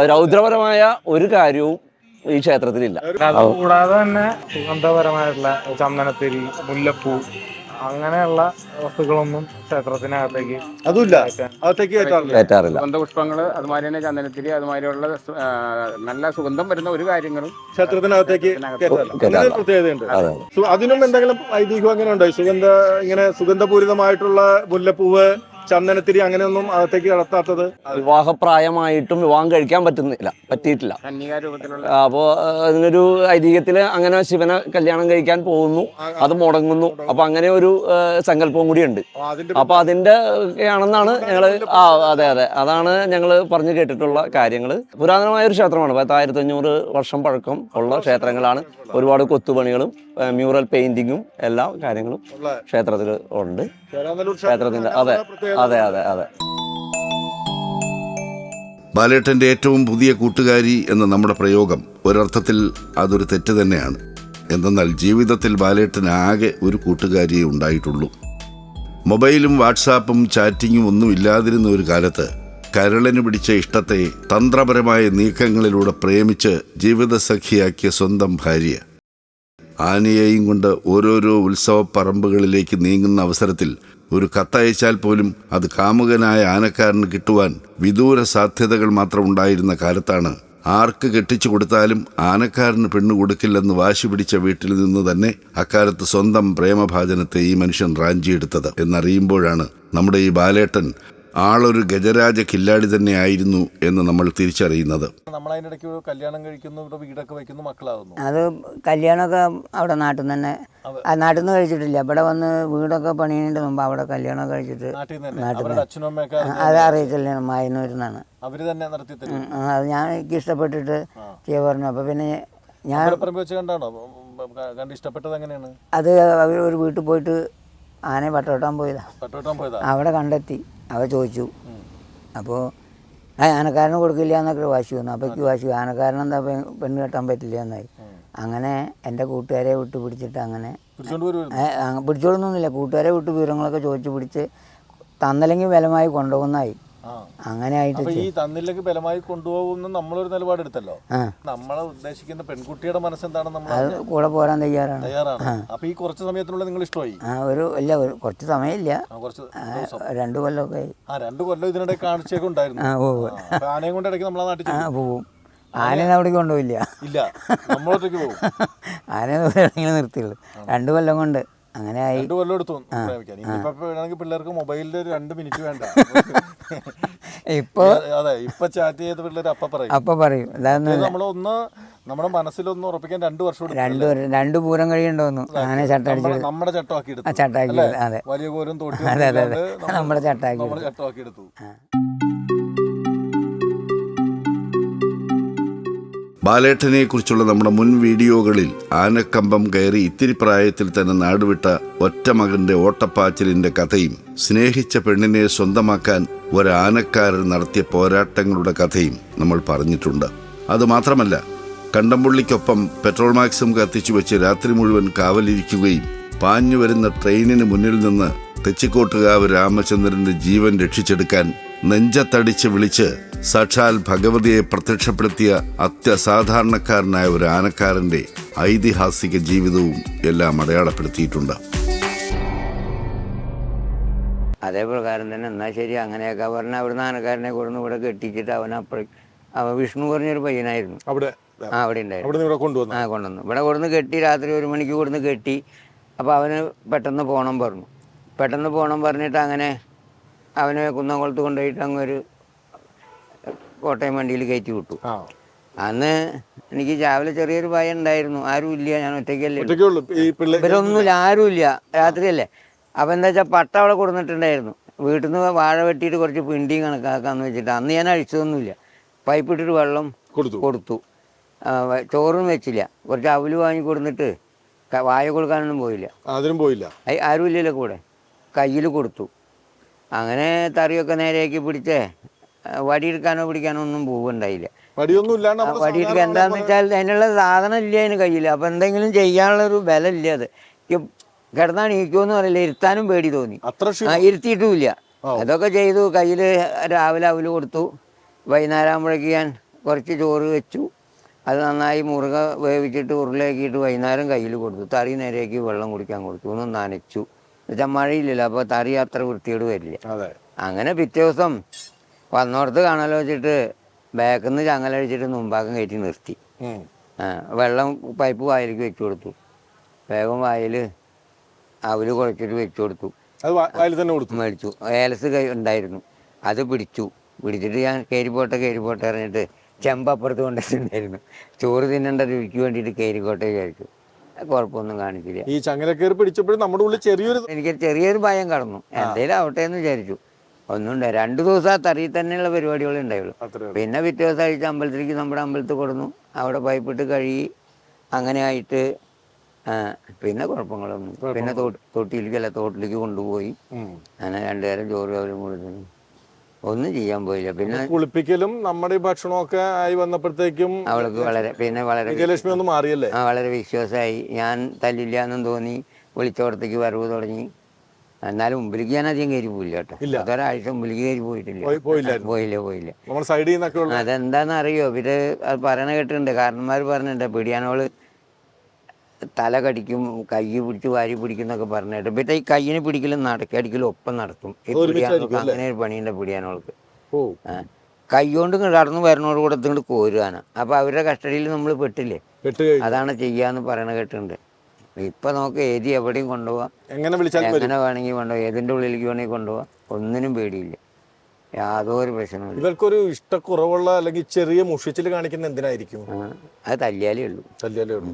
രൗദ്രപരമായ ഒരു കാര്യവും ഈ ക്ഷേത്രത്തിലില്ല. കൂടാതെ തന്നെ സുഗന്ധപരമായിട്ടുള്ള ചന്ദനത്തിരി മുല്ലപ്പൂ അങ്ങനെയുള്ള വസ്തുക്കളൊന്നും ക്ഷേത്രത്തിനകത്തേക്ക് അതുമില്ല. അകത്തേക്ക് കയറ്റാറില്ല. സുഗന്ധപുഷ്പങ്ങൾ അതുമാതിരി തന്നെ ചന്ദനത്തിരി അതുമാതിരിയുള്ള നല്ല സുഗന്ധം വരുന്ന ഒരു കാര്യങ്ങളും ക്ഷേത്രത്തിനകത്തേക്ക് പ്രത്യേകതയുണ്ട്. അതെ അതിനും എന്തെങ്കിലും ഐതിഹ്യം അങ്ങനെ ഉണ്ടോ സുഗന്ധ ഇങ്ങനെ സുഗന്ധപൂരിതമായിട്ടുള്ള മുല്ലപ്പൂവ് ചന്ദനത്തിരി അങ്ങനെയൊന്നും അകത്തേക്ക് കടത്താത്തത് വിവാഹപ്രായമായിട്ടും വിവാഹം കഴിക്കാൻ പറ്റുന്നില്ല പറ്റിയിട്ടില്ല. അപ്പോൾ അതിനൊരു ഐതിഹ്യത്തിൽ അങ്ങനെ ശിവനെ കല്യാണം കഴിക്കാൻ പോകുന്നു അത് മുടങ്ങുന്നു. അപ്പൊ അങ്ങനെ ഒരു സങ്കല്പവും കൂടിയുണ്ട് ഉണ്ട്. അപ്പൊ അതിന്റെ ആണെന്നാണ് ഞങ്ങൾ ആ അതെ അതെ. അതാണ് ഞങ്ങൾ പറഞ്ഞു കേട്ടിട്ടുള്ള കാര്യങ്ങൾ പുരാതനമായ ഒരു ക്ഷേത്രമാണ്. പത്തായിരത്തി അഞ്ഞൂറ് വർഷം പഴക്കം ഉള്ള ക്ഷേത്രങ്ങളാണ്. ഒരുപാട് കൊത്തുപണികളും മ്യൂറൽ പെയിന്റിങ്ങും എല്ലാ കാര്യങ്ങളും ക്ഷേത്രത്തിൽ ഉണ്ട്. ക്ഷേത്രത്തിന്റെ അതെ അതെ അതെ അതെ. ബാലേട്ടന്റെ ഏറ്റവും പുതിയ കൂട്ടുകാരി എന്ന നമ്മുടെ പ്രയോഗം ഒരർത്ഥത്തിൽ അതൊരു തെറ്റ് തന്നെയാണ്. എന്തെന്നാൽ ജീവിതത്തിൽ ബാലേട്ടന് ആകെ ഒരു കൂട്ടുകാരിയെ ഉണ്ടായിട്ടുള്ളൂ. മൊബൈലും വാട്സാപ്പും ചാറ്റിങ്ങും ഒന്നും ഇല്ലാതിരുന്ന ഒരു കാലത്ത് കരളിന് പിടിച്ച ഇഷ്ടത്തെ തന്ത്രപരമായ നീക്കങ്ങളിലൂടെ പ്രേമിച്ച് ജീവിതസഖിയാക്കിയ സ്വന്തം ഭാര്യ. ആനയെയും കൊണ്ട് ഓരോരോ ഉത്സവ പറമ്പുകളിലേക്ക് നീങ്ങുന്ന അവസരത്തിൽ ഒരു കത്തയച്ചാൽ പോലും അത് കാമുകനായ ആനക്കാരന് കിട്ടുവാൻ വിദൂര സാധ്യതകൾ മാത്രം ഉണ്ടായിരുന്ന കാലത്താണ് ആർക്ക് കെട്ടിച്ചു കൊടുത്താലും ആനക്കാരന് പെണ്ണു കൊടുക്കില്ലെന്ന് വാശി പിടിച്ച വീട്ടിൽ നിന്ന് തന്നെ അക്കാലത്ത് സ്വന്തം പ്രേമഭാജനത്തെ ഈ മനുഷ്യൻ റാഞ്ചിയെടുത്തത് എന്നറിയുമ്പോഴാണ് നമ്മുടെ ഈ ബാലേട്ടൻ ആളൊരു ഗജരാജ കില്ലാടി തന്നെയായിരുന്നു എന്ന് നമ്മൾ തിരിച്ചറിയുന്നത്. നമ്മൾ അതിന്റെ ഇടയ്ക്ക് കല്യാണം കഴിക്കുന്നു ഇവിടെ വീടൊക്കെ മക്കളാകുന്നു അത് കല്യാണമൊക്കെ അവിടെ നാട്ടിൽ നിന്ന് തന്നെ ആ നാട്ടിൽ നിന്ന് കഴിച്ചിട്ടില്ല. ഇവിടെ വന്ന് വീടൊക്കെ പണിയുന്നതിന്റെ മുമ്പ് അവിടെ കല്യാണം കഴിച്ചിട്ട് നാട്ടിൽ അത് അറിയത്തില്ല. മായന്നൂരിൽ നിന്നാണ്. തന്നെ നടത്തി അത് ഞാൻ എനിക്ക് ഇഷ്ടപ്പെട്ടിട്ട് ചെയ്യാൻ പറഞ്ഞു. അപ്പോൾ പിന്നെ ഞാൻ അമ്പലപ്പറമ്പ് കണ്ട് ഇഷ്ടപ്പെട്ടത് എങ്ങനെയാണ്? അത് അവർ ഒരു വീട്ടിൽ പോയിട്ട് ആനയെ പട്ടോട്ടാൻ പോയതാ. പട്ടോട്ടാൻ പോയതാ? അവിടെ കണ്ടെത്തി. അവ ചോദിച്ചു. അപ്പോൾ ആ ആനക്കാരന് കൊടുക്കില്ല എന്നൊക്കെ വാശി വന്നു. അപ്പോൾ എനിക്ക് വാശി ആനക്കാരൻ എന്താ പെണ്ണ് കെട്ടാൻ പറ്റില്ല എന്നായി. അങ്ങനെ എന്റെ കൂട്ടുകാരെ വിട്ട് പിടിച്ചിട്ട് അങ്ങനെ പിടിച്ചോളൊന്നുമില്ല കൂട്ടുകാരെ വിട്ട് വിവരങ്ങളൊക്കെ ചോദിച്ച് പിടിച്ച് തന്നല്ലെങ്കിൽ ബലമായി കൊണ്ടുപോകുന്നായി ആ അങ്ങനെ ആയിട്ട് ഈ തന്നിലേക്ക് ബലമായി കൊണ്ടുപോകുന്ന നമ്മളൊരു നിലപാടെടുത്തല്ലോ? എടുത്തല്ലോ നമ്മളെ ഉദ്ദേശിക്കുന്ന പെൺകുട്ടിയുടെ മനസ്സെന്താണെന്ന് നമ്മൾ അത് കൂടെ പോരാൻ തയ്യാറാണ്. തയ്യാറാണ്. അപ്പൊ ഈ കുറച്ച് സമയത്തിനുള്ളിൽ നിങ്ങൾ ഇഷ്ടമായി? ആ ഒരു ഇല്ല ഒരു കുറച്ച് സമയമില്ല. രണ്ടു കുറച്ച് ആ, രണ്ട് കൊല്ലമൊക്കെ ആ രണ്ടു കൊല്ലം ഇതിനിടെ കാണിച്ചൊക്കെ ഉണ്ടായിരുന്നു. ആനയും കൊണ്ട് ഇടയ്ക്ക് നമ്മളെ നാട്ടിൽ ആ. പോവും. ആനയെ അവിടേക്ക് കൊണ്ടുപോയില്ല. ഇല്ല നമ്മളൊറ്റയ്ക്ക് പോകും ആനയെ നിർത്തിയുള്ളൂ രണ്ട് കൊല്ലം കൊണ്ട്. അങ്ങനെ ആയി രണ്ട് കൊല്ലം എടുത്തു പ്രേമിക്കാൻ. ഇനിയിപ്പോ വേണമെങ്കിൽ പിള്ളേർക്ക് മൊബൈലിൽ രണ്ട് മിനിറ്റ് വേണ്ട. ഇപ്പോ അതെ ഇപ്പൊ ചാറ്റ് ചെയ്ത പിള്ളേർ അപ്പ പറയും. അപ്പൊ പറയും. നമ്മളൊന്ന് നമ്മുടെ മനസ്സിലൊന്ന് ഉറപ്പിക്കാൻ രണ്ടു വർഷം രണ്ട് പേര്- രണ്ട് പൂരം കഴിയുണ്ടോന്നു അങ്ങനെ ചട്ടടിച്ച് നമ്മുടെ ചട്ടമാക്കി എടുത്തു. ചട്ടാക്കി? അതെ. വലിയ കോരും തോട്ടി അതെ അതെ നമ്മുടെ ചട്ടാക്കി നമ്മുടെ ചട്ടമാക്കി എടുത്തു. ബാലേട്ടനെ കുറിച്ചുള്ള നമ്മുടെ മുൻ വീഡിയോകളിൽ ആനക്കമ്പം കയറി ഇത്തിരി പ്രായത്തിൽ തന്നെ നാടുവിട്ട ഒറ്റ മകന്റെ ഓട്ടപ്പാച്ചിലിന്റെ കഥയും സ്നേഹിച്ച പെണ്ണിനെ സ്വന്തമാക്കാൻ ഒരാനക്കാരൻ നടത്തിയ പോരാട്ടങ്ങളുടെ കഥയും നമ്മൾ പറഞ്ഞിട്ടുണ്ട്. അതുമാത്രമല്ല കണ്ടംപുള്ളിക്കൊപ്പം പെട്രോൾ മാക്സും കത്തിച്ചു വെച്ച് രാത്രി മുഴുവൻ കാവലിരിക്കുകയും പാഞ്ഞു വരുന്ന ട്രെയിനിന് മുന്നിൽ നിന്ന് തെച്ചിക്കോട്ടുകാവ് രാമചന്ദ്രന്റെ ജീവൻ രക്ഷിച്ചെടുക്കാൻ നെഞ്ചത്തടിച്ച് വിളിച്ച് സാക്ഷാൽ ഭഗവതിയെ പ്രത്യക്ഷപ്പെടുത്തിയ അത്യസാധാരണക്കാരനായ ഒരു ആനക്കാരന്റെ ഐതിഹാസിക ജീവിതവും എല്ലാം അടയാളപ്പെടുത്തിയിട്ടുണ്ട്. അതേ പ്രകാരം തന്നെ എന്നാൽ ശരി അങ്ങനെയൊക്കെ പറഞ്ഞാൽ അവിടുന്ന് ആനക്കാരനെ കൊടുന്ന് ഇവിടെ കെട്ടിച്ചിട്ട് അവൻ അപ്പഴ അവൻ വിഷ്ണു പറഞ്ഞൊരു പയ്യനായിരുന്നു. അവിടെ? ആ അവിടെ ഉണ്ടായിരുന്നു. അവിടെ ഇവിടെ കൊണ്ടുവന്നു? ആ കൊണ്ടുവന്നു. ഇവിടെ കൊടുന്ന് കെട്ടി രാത്രി ഒരു മണിക്ക് കൊടുന്ന് കെട്ടി അപ്പോൾ അവന് പെട്ടെന്ന് പോകണം പറഞ്ഞു. പെട്ടെന്ന് പോകണം പറഞ്ഞിട്ട് അങ്ങനെ അവനെ കുന്നംകുളത്ത് കൊണ്ടുപോയിട്ട് അങ്ങ് ഒരു കോട്ടയം വണ്ടിയിൽ കയറ്റി വിട്ടു. അന്ന് എനിക്ക് രാവിലെ ചെറിയൊരു ഭയം ഉണ്ടായിരുന്നു. ആരും ഇല്ല ഞാൻ ഒറ്റയ്ക്കല്ലേ ഉള്ളൂ. ആരും ഇല്ല ഇവരൊന്നുമില്ല രാത്രിയല്ലേ. അപ്പം എന്താ വെച്ചാൽ പട്ട അവിടെ കൊടുത്തിട്ടുണ്ടായിരുന്നു വീട്ടിൽ നിന്ന് വാഴ വെട്ടിയിട്ട് കുറച്ച് പിണ്ടിയും കണക്കാക്കാന്ന് വെച്ചിട്ട് അന്ന് ഞാൻ അഴിച്ചതൊന്നുമില്ല. പൈപ്പ് ഇട്ടിട്ട് വെള്ളം കൊടുത്തു. ചോറും വെച്ചില്ല. കുറച്ച് അവൽ വാങ്ങി കൊടുത്തിട്ട് വായ കൊടുക്കാനൊന്നും പോയില്ല. അതിനും പോയില്ല. ആരും ഇല്ലല്ലോ കൂടെ. കയ്യിൽ കൊടുത്തു. അങ്ങനെ തറിയൊക്കെ നേരെയാക്കി പിടിച്ചേ. വടിയെടുക്കാനോ പിടിക്കാനോ ഒന്നും പോവുണ്ടായില്ല. വടിയൊന്നും ഇല്ലാണ്ട് നമ്മൾ വടിയെടുക്കുക സാധാരണ എന്താന്ന് വെച്ചാൽ അതിനുള്ള സാധനം ഇല്ല അതിന് കയ്യിൽ അപ്പം എന്തെങ്കിലും ചെയ്യാനുള്ളൊരു ബലം ഇല്ല അത്. കിടന്നാൽ നീക്കുമെന്ന് പറയില്ല ഇരുത്താനും പേടി തോന്നി. അത്ര ആ ഇരുത്തിയിട്ടുമില്ല. അതൊക്കെ ചെയ്തു. കയ്യിൽ രാവിലെ അവൽ കൊടുത്തു. വൈകുന്നേരം ആകുമ്പോഴേക്ക് ഞാൻ കുറച്ച് ചോറ് വെച്ചു. അത് നന്നായി മുറുക വേവിച്ചിട്ട് ഉരുളയാക്കിയിട്ട് വൈകുന്നേരം കയ്യിൽ കൊടുത്തു. തറി നേരെയാക്കി വെള്ളം കുടിക്കാൻ കൊടുത്തു. ഒന്ന് നനച്ചു. എന്നുവെച്ചാൽ മഴയില്ലല്ലോ അപ്പോൾ തറി അത്ര വൃത്തിയോട് വരില്ല. അതെ. അങ്ങനെ പിറ്റേ ദിവസം വന്നോടത്ത് കാണാലോ വെച്ചിട്ട് ബാക്കിൽ നിന്ന് ചങ്ങലടിച്ചിട്ട് മുമ്പാക്കം കയറ്റി നിർത്തി. വെള്ളം പൈപ്പ് വായിലേക്ക് വെച്ചു കൊടുത്തു. വേഗം വായിൽ അവർ കുഴച്ചിട്ട് വെച്ചു കൊടുത്തു. മേടിച്ചു. ഏലസ് ഉണ്ടായിരുന്നു. അത് പിടിച്ചു. പിടിച്ചിട്ട് ഞാൻ കയറിപ്പോട്ടെ കയറിപ്പോട്ടെ പറഞ്ഞിട്ട് ചെമ്പപ്പുറത്ത് കൊണ്ടിട്ടുണ്ടായിരുന്നു ചോറ് തിന്നേണ്ട രുചിക്ക് വേണ്ടിയിട്ട് കയറിക്കോട്ടെ വിചാരിച്ചു. കുഴപ്പമൊന്നും കാണിച്ചില്ല. ഈ ചങ്ങലക്കേറി പിടിച്ചപ്പോഴും നമ്മുടെ ഉള്ളിൽ ചെറിയൊരു എനിക്ക് ചെറിയൊരു ഭയം കടന്നു. എന്തേലും ആവട്ടെ എന്ന് വിചാരിച്ചു. ഒന്നുണ്ടായി രണ്ടു ദിവസം ആ തറിയിൽ തന്നെയുള്ള പരിപാടികൾ ഉണ്ടായുള്ളൂ. പിന്നെ പിറ്റേ ദിവസം അഴിച്ച് അമ്പലത്തിലേക്ക് നമ്മുടെ അമ്പലത്തിൽ കൊടുന്നു. അവിടെ പൈപ്പിട്ട് കഴുകി അങ്ങനെ ആയിട്ട് പിന്നെ കുഴപ്പങ്ങളൊന്നും. പിന്നെ തൊട്ടിയിലേക്ക് തൊട്ടിയിലേക്കല്ല തോട്ടിലേക്ക് കൊണ്ടുപോയി. അങ്ങനെ രണ്ടുപേരും ചോറ് അവരും കൊടുത്തു ഒന്നും ചെയ്യാൻ പോയില്ല. പിന്നെ കുളിപ്പിക്കലും നമ്മുടെ ഭക്ഷണമൊക്കെ ആയി വന്നപ്പോഴത്തേക്കും അവൾക്ക് വളരെ പിന്നെ വളരെ വിജയലക്ഷ്മി ഒന്ന് മാറിയല്ലേ? ആ വളരെ വിശ്വാസമായി. ഞാൻ തല്ലില്ല എന്നും തോന്നി വിളിച്ചോടത്തേക്ക് വരവ് തുടങ്ങി. എന്നാലും മുമ്പിലേക്ക് ഞാൻ അധികം കയറി പോയില്ല കേട്ടോ. അതൊരാഴ്ച മുമ്പിലേക്ക് കയറി പോയിട്ടില്ല. പോയില്ല പോയില്ല. സൈഡിൽ നിന്നൊക്കെ അതെന്താന്ന് അറിയോ ഇവർ അത് പറയണ കേട്ടിട്ടുണ്ട്. കാരണന്മാർ പറഞ്ഞിട്ടുണ്ട് പിടിയാനോൾ തല കടിക്കും കൈ പിടിച്ച് വാരി പിടിക്കുന്നൊക്കെ പറഞ്ഞിട്ട്. പിന്നെ ഈ കൈയിനെ പിടിക്കലും നടക്കടിക്കലും ഒപ്പം നടക്കും ഈ പിടിയാനോൾക്ക് അങ്ങനെ ഒരു പണിയുണ്ട് പിടിയാനോൾക്ക് ഓ. കൈ കൊണ്ട് കടന്നു വരുന്നോട് കൂടെ ഇങ്ങോട്ട് കോരുവാണ്. അപ്പൊ അവരുടെ കസ്റ്റഡിയിൽ നമ്മൾ പെട്ടില്ലേ? അതാണ് ചെയ്യാന്ന് പറയണ കേട്ടിട്ടുണ്ട്. ഇപ്പൊ നോക്ക് ഏതി എവിടെയും കൊണ്ടുപോവാം. എങ്ങനെ വിളിച്ചാൽ എങ്ങനെ വേണമെങ്കിൽ കൊണ്ടുപോകാം ഏതിന്റെ ഉള്ളിലേക്ക് വേണമെങ്കിൽ കൊണ്ടുപോവാം. ഒന്നിനും പേടിയില്ല. യാതൊരു പ്രശ്നവുമില്ല ഇവർക്കൊരു ഇഷ്ടക്കുറവുള്ള അല്ലെങ്കിൽ ചെറിയ മുഷിച്ചിൽ കാണിക്കുന്ന എന്തിനായിരിക്കും? അത് തല്ലിയാലേ ഉള്ളൂ. തല്ലിയാലേ ഉള്ളൂ.